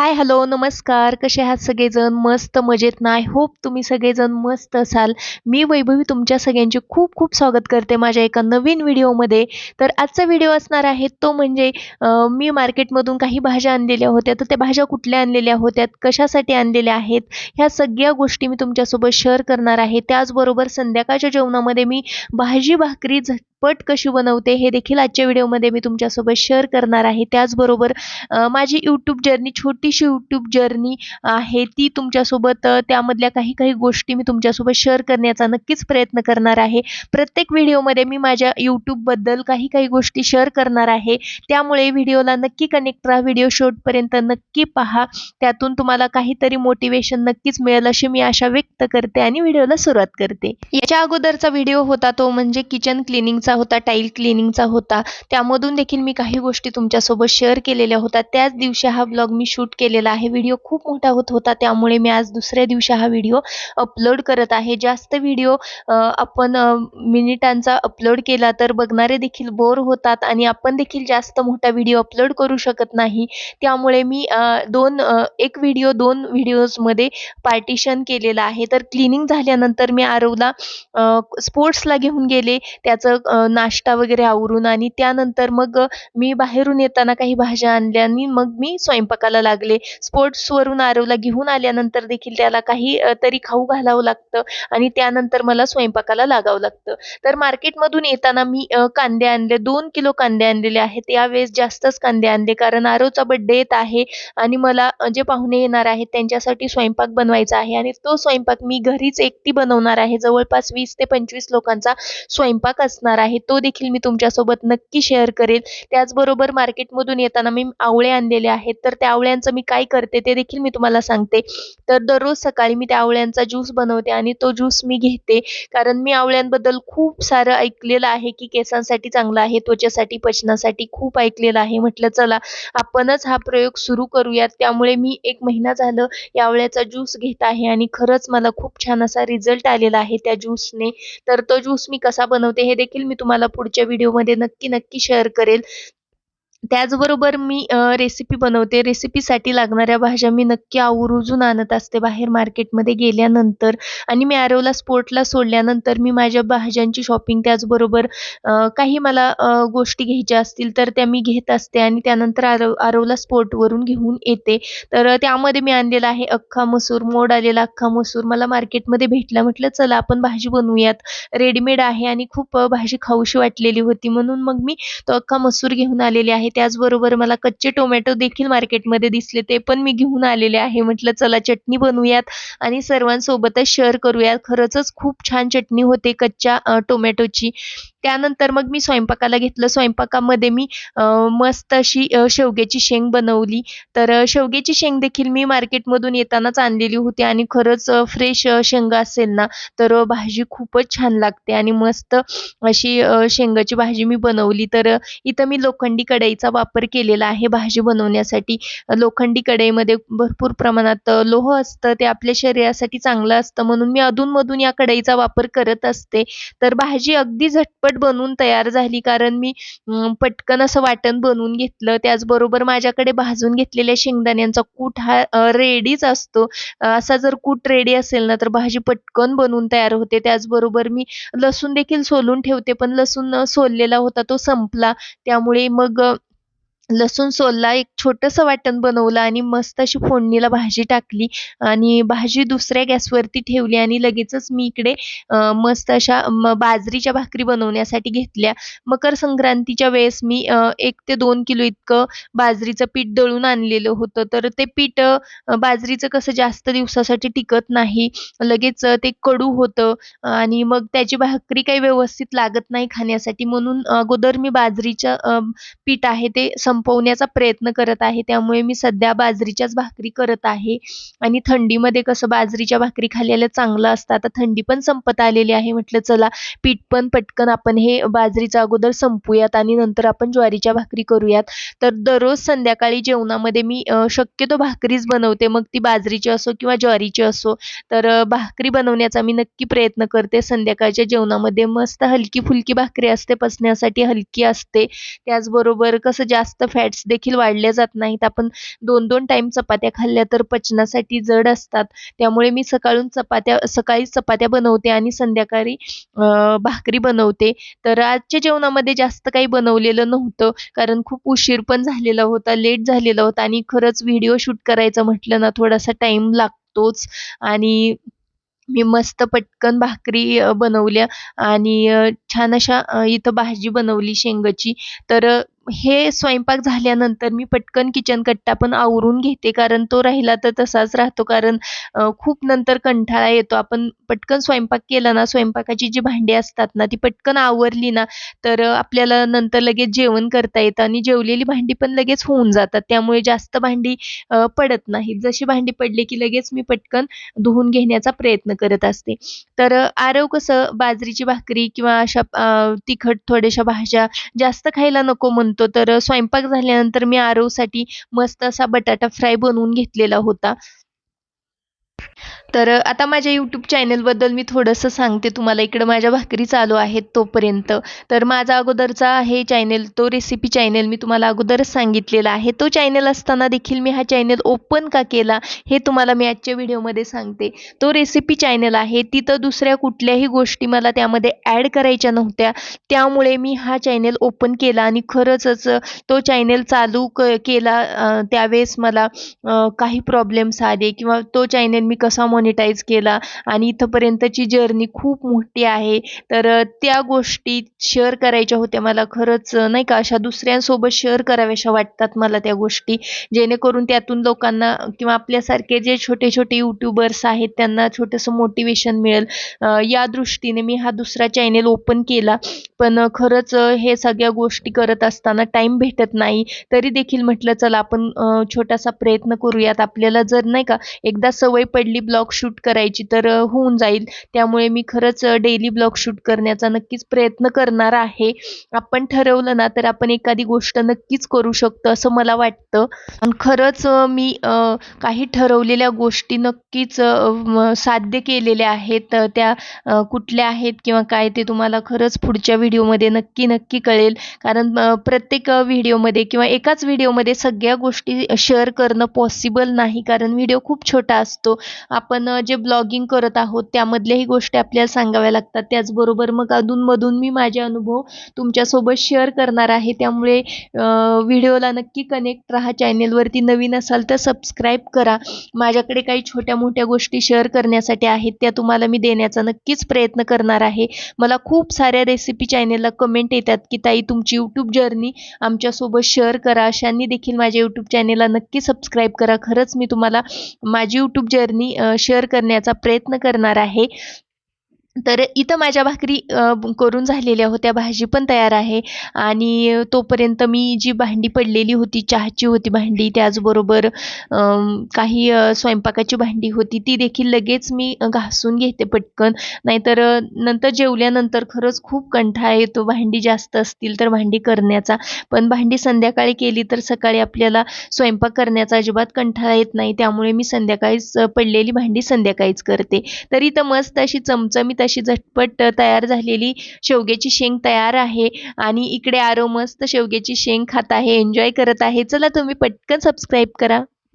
Hi hello नमस्कार. कसे आहात सगळेजण? मस्त मजेत ना आय होप तुम्ही सगळेजण मस्त असाल. मी वैभवी तुमच्या सगळ्यांचे खूप खूप स्वागत करते माझ्या एका नवीन व्हिडिओमध्ये. तर आजचा व्हिडिओ असणार आहे तो म्हणजे मी मार्केटमधून काही भाज्या आणलेल्या होत्या. तर त्या भाज्या कुठल्या आणलेल्या होत्या कशासाठी आणलेल्या आहेत? ह्या सगळ्या गोष्टी मी तुमच्यासोबत शेअर करणार आहे. त्याचबरोबर संध्याकाळच्या जेवणामध्ये मी भाजी भाकरी झटपट कशी बनवते हे देखील आजच्या व्हिडिओमध्ये मी तुमच्यासोबत शेअर करणार आहे. त्याचबरोबर माझी यूट्यूब जर्नी छोटीशी यूट्यूब जर्नी आहे ती तुमच्यासोबत त्यामधल्या काही काही गोष्टी मी तुमच्यासोबत शेअर करण्याचा नक्कीच प्रयत्न करणार आहे. प्रत्येक व्हिडिओमध्ये मी माझ्या यूट्यूबबद्दल काही काही गोष्टी शेअर करणार आहे. त्यामुळे व्हिडिओला नक्की कनेक्ट राहा व्हिडिओ शेवटपर्यंत नक्की पहा. त्यातून तुम्हाला काहीतरी मोटिवेशन नक्कीच मिळेल अशी मी आशा व्यक्त करते आणि व्हिडिओला सुरुवात करते. याच्या अगोदरचा व्हिडिओ होता तो म्हणजे किचन क्लिनिंगचा होता टाईल क्लिनिंगचा होता. त्यामधून देखील मी काही गोष्टी तुमच्यासोबत शेअर केलेल्या होत्या. त्याच दिवशी हा ब्लॉग मी शूट केलेला आहे. व्हिडिओ खूप मोठा होत होता. त्यामुळे मी आज दुसऱ्या दिवशी हा व्हिडिओ अपलोड करत आहे. जास्त व्हिडिओ आपण मिनिटांचा अपलोड केला तर बघणारे देखील बोर होतात आणि आपण देखील जास्त मोठा व्हिडिओ अपलोड करू शकत नाही. त्यामुळे मी दोन एक व्हिडिओ दोन व्हिडिओजमध्ये पार्टिशन केलेलं आहे. तर क्लिनिंग झाल्यानंतर मी आरवला स्पोर्ट्सला घेऊन गेले. त्याचं नाश्ता वगैरे आवरून आणि त्यानंतर मग मी बाहेरून येताना काही भाज्या आणल्या आणि मग मी स्वयंपाकाला लागले. स्पोर्ट्सवरून आरवला घेऊन आल्यानंतर देखील त्याला काही तरी खाऊ घालावं लागतं आणि त्यानंतर मला स्वयंपाकाला लागावं लागतं. तर मार्केटमधून येताना मी कांदे आणले. दोन किलो कांदे आणलेले आहेत. यावेळेस जास्तच कांदे आणले कारण आरवचा बड्डे येत आहे आणि मला जे पाहुणे येणार आहेत त्यांच्यासाठी स्वयंपाक बनवायचा आहे आणि तो स्वयंपाक मी घरीच एकटी बनवणार आहे. जवळपास वीस ते पंचवीस लोकांचा स्वयंपाक असणार आहे. तो देखील मी तुमच्यासोबत नक्की शेअर करेल. त्याचबरोबर मार्केटमधून येताना मी आवळे आणलेले आहेत. तर त्या आवळ्यांचं मी काय करते ते देखील मी तुम्हाला सांगते. तर दररोज सकाळी मी त्या आवळ्यांचा ज्यूस बनवते आणि तो ज्यूस मी घेते. कारण मी आवळ्यांबद्दल खूप सारं ऐकलेलं आहे की केसांसाठी चांगलं आहे त्वचेसाठी पचनासाठी खूप ऐकलेलं आहे. म्हटलं चला आपणच हा प्रयोग सुरू करूयात. त्यामुळे मी एक महिना झालं या आवळ्याचा ज्यूस घेत आहे आणि खरंच मला खूप छान असा रिझल्ट आलेला आहे त्या ज्यूसने तर तो ज्यूस मी कसा बनवते हे देखील मी तुम्हाला पुढच्या व्हिडिओमध्ये नक्की नक्की शेअर करेल. त्याचबरोबर मी रेसिपी बनवते. रेसिपीसाठी लागणाऱ्या भाज्या मी नक्की आवर्जून आणत असते बाहेर मार्केटमध्ये गेल्यानंतर. आणि मी आरवला स्पोर्टला सोडल्यानंतर मी माझ्या भाज्यांची शॉपिंग त्याचबरोबर काही मला गोष्टी घ्यायच्या असतील तर त्या मी घेत असते आणि त्यानंतर आरव आरवला स्पोर्टवरून घेऊन येते. तर त्यामध्ये मी आणलेला आहे अख्खा मसूर मोड आलेला अख्खा मसूर. मला मार्केटमध्ये भेटला. म्हटलं चला आपण भाजी बनवूयात. रेडीमेड आहे आणि खूप भाजी खाऊशी वाटलेली होती. म्हणून मग मी तो अख्खा मसूर घेऊन आलेली आहे त्याचबरोबर मला कच्चे टोमॅटो देखील मार्केटमध्ये दिसले ते पण मी घेऊन आलेले आहे. म्हटलं चला चटणी बनवूयात आणि सर्वांसोबतच शेअर करूयात. खरंचच खूप छान चटणी होते कच्च्या टोमॅटोची. त्यानंतर मग मी स्वयंपाकाला घेतलं. स्वयंपाकामध्ये मी मस्त अशी शेवग्याची शेंग बनवली. तर शेवग्याची शेंग देखील मी मार्केटमधून येतानाच आणलेली होती आणि खरंच फ्रेश शेंगा असेल ना तर भाजी खूपच छान लागते आणि मस्त अशी शेंगाची भाजी मी बनवली. तर इथं मी लोखंडी कढईचा वापर केलेला आहे भाजी बनवण्यासाठी. लोखंडी कढईमध्ये भरपूर प्रमाणात लोह असतं ते आपल्या शरीरासाठी चांगलं असतं म्हणून मी अधूनमधून या कढईचा वापर करत असते. तर भाजी अगदी झटपट बनवून तयार झाली. कारण मी पटकन असं वाटण बनवून घेतलं. त्याचबरोबर माझ्याकडे भाजून घेतलेल्या शेंगदाण्यांचा कूट हा रेडीच असतो. असा जर कूट रेडी असेल ना तर भाजी पटकन बनवून तयार होते. त्याचबरोबर मी लसूण देखील सोलून ठेवते. पण लसूण सोललेला होता तो संपला. त्यामुळे मग लसूण सोलला एक छोटंसं वाटण बनवलं आणि मस्त अशी फोडणीला भाजी टाकली आणि भाजी दुसऱ्या गॅसवरती ठेवली आणि लगेचच मी इकडे मस्त अशा म बाजरीच्या भाकरी बनवण्यासाठी घेतल्या. मकर संक्रांतीच्या वेळेस मी एक ते दोन किलो इतकं बाजरीचं पीठ दळून आणलेलं होतं. तर ते पीठ बाजरीचं कसं जास्त दिवसासाठी टिकत नाही लगेच ते कडू होतं आणि मग त्याची भाकरी काही व्यवस्थित लागत नाही खाण्यासाठी. म्हणून अगोदर मी बाजरीचं पीठ आहे ते संपवण्याचा प्रयत्न करत आहे. त्यामुळे मी सध्या बाजरीच्याच भाकरी करत आहे. आणि थंडीमध्ये कसं बाजरीच्या भाकरी खाल्लेलं चांगलं असतं. आता थंडी पण संपत आलेली आहे. म्हटलं चला पीठ पण पटकन आपण हे बाजरीचं अगोदर संपूयात आणि नंतर आपण ज्वारीच्या भाकरी करूयात. तर दररोज संध्याकाळी जेवणामध्ये मी शक्यतो भाकरीच बनवते. मग ती बाजरीची असो किंवा ज्वारीची असो तर भाकरी बनवण्याचा मी नक्की प्रयत्न करते. संध्याकाळच्या जेवणामध्ये मस्त हलकी फुलकी भाकरी असते पचण्यासाठी हलकी असते. त्याचबरोबर कसं जास्त फॅट्स देखील वाढल्या जात नाहीत. आपण दोन दोन टाईम चपात्या खाल्ल्या तर पचनासाठी जड असतात. त्यामुळे मी सकाळून चपात्या सकाळी चपात्या बनवते आणि संध्याकाळी भाकरी बनवते. तर आजच्या जेवणामध्ये जास्त काही बनवलेलं नव्हतं. कारण खूप उशीर पण झालेला होता लेट झालेला होता आणि खरंच व्हिडिओ शूट करायचं म्हटलं ना थोडासा टाईम लागतोच. आणि मी मस्त पटकन भाकरी बनवल्या. आणि छान अशा इथं भाजी बनवली शेंगाची. तर हे स्वयंपाक झाल्यानंतर मी पटकन किचन कट्टा पण आवरून घेते. कारण तो राहिला तर तसाच राहतो. कारण खूप नंतर कंटाळा येतो. आपण पटकन स्वयंपाक केला ना स्वयंपाकाची जी भांडी असतात ना ती पटकन आवरली ना तर आपल्याला नंतर लगेच जेवण करता येतं आणि जेवलेली भांडी पण लगेच होऊन जातात. त्यामुळे जास्त भांडी पडत नाही जशी भांडी पडली की लगेच मी पटकन धुवून घेण्याचा प्रयत्न करत असते. तर आरव कसं? बाजरीची भाकरी किंवा अशा तिखट थोड्याशा भाज्या जास्त खायला नको म्हणतो. तर स्वयंपाक झाल्यानंतर मी आरवसाठी मस्त असा बटाटा फ्राय बनवून घेतलेला होता. तर आता माझ्या यूट्यूब चॅनलबद्दल मी थोडंसं सांगते तुम्हाला. इकडं माझ्या भाकरी चालू आहेत तोपर्यंत. तर माझा अगोदरचा आहे चॅनल तो रेसिपी चॅनल मी तुम्हाला अगोदरच सांगितलेला आहे. तो चॅनल असताना देखील मी हा चॅनल ओपन का केला हे तुम्हाला मी आजच्या व्हिडिओमध्ये सांगते. तो रेसिपी चॅनल आहे. तिथं दुसऱ्या कुठल्याही गोष्टी मला त्यामध्ये ॲड करायच्या नव्हत्या. त्यामुळे मी हा चॅनल ओपन केला आणि खरंचच तो चॅनल चालू क केला. त्यावेळेस मला काही प्रॉब्लेम्स आले किंवा तो चॅनल मी कसं मॉनिटाईज केला आणि इथंपर्यंतची जर्नी खूप मोठी आहे. तर त्या गोष्टी शेअर करायच्या होत्या मला. खरंच नाही का अशा दुसऱ्यांसोबत शेअर कराव्याशा वाटतात मला त्या गोष्टी. जेणेकरून त्यातून लोकांना किंवा आपल्यासारखे जे छोटे छोटे यूट्यूबर्स आहेत त्यांना छोटंसं मोटिवेशन मिळेल. या दृष्टीने मी हा दुसरा चॅनेल ओपन केला. पण खरंच हे सगळ्या गोष्टी करत असताना टाईम भेटत नाही. तरी देखील म्हटलं चला आपण छोटासा प्रयत्न करूयात. आपल्याला जर नाही का एकदा सवय पडली ब्लॉग शूट करायची तर होऊन जाईल. त्यामुळे मी खरंच डेली ब्लॉग शूट करण्याचा नक्कीच प्रयत्न करणार आहे. आपण ठरवलं ना तर आपण एखादी गोष्ट नक्कीच करू शकतो असं मला वाटतं. आणि खरंच मी काही ठरवलेल्या गोष्टी नक्कीच साध्य केलेल्या आहेत. त्या कुठल्या आहेत किंवा काय ते तुम्हाला खरंच पुढच्या व्हिडिओमध्ये नक्की नक्की कळेल. कारण प्रत्येक व्हिडिओमध्ये किंवा एकाच व्हिडिओमध्ये सगळ्या गोष्टी शेअर करणं पॉसिबल नाही. कारण व्हिडिओ खूप छोटा असतो. आपण जे ब्लॉगिंग करत आहोत त्यामधल्याही गोष्टी आपल्याला सांगाव्या लागतात. त्याचबरोबर मग अधूनमधून मी माझे अनुभव तुमच्यासोबत शेअर करणार आहे. त्यामुळे व्हिडिओला नक्की कनेक्ट राहा. चॅनेलवरती नवीन असाल तर सबस्क्राईब करा. माझ्याकडे काही छोट्या मोठ्या गोष्टी शेअर करण्यासाठी आहेत त्या तुम्हाला मी देण्याचा नक्कीच प्रयत्न करणार आहे. मला खूप साऱ्या रेसिपी चॅनेलला कमेंट येतात की ताई तुमची यूट्यूब जर्नी आमच्यासोबत शेअर करा. अशांनी देखील माझ्या यूट्यूब चॅनेलला नक्की सबस्क्राईब करा. खरंच मी तुम्हाला माझी यूट्यूब जर्नी शेअर करण्याचा प्रयत्न करणार आहे. तर इथं माझ्या भाकरी करून झालेल्या होत्या. भाजी पण तयार आहे. आणि तोपर्यंत मी जी भांडी पडलेली होती चहाची होती भांडी त्याचबरोबर काही स्वयंपाकाची भांडी होती ती देखील लगेच मी घासून घेते पटकन. नाहीतर नंतर जेवल्यानंतर खरंच खूप कंठाळा येतो. भांडी जास्त असतील तर भांडी करण्याचा. पण भांडी संध्याकाळी केली तर सकाळी आपल्याला स्वयंपाक करण्याचा अजिबात कंठाळा येत नाही. त्यामुळे मी संध्याकाळीच पडलेली भांडी संध्याकाळीच करते. तर इथं मस्त अशी चमचमीत अशी झटपट तयार झालेली शेवग्याची शेंग तयार आहे. आणि इकडे आरो मस्त शेवग्याची शेंग खात आहे. एन्जॉय करत आहे. चला तुम्ही पटकन सबस्क्राईब करा.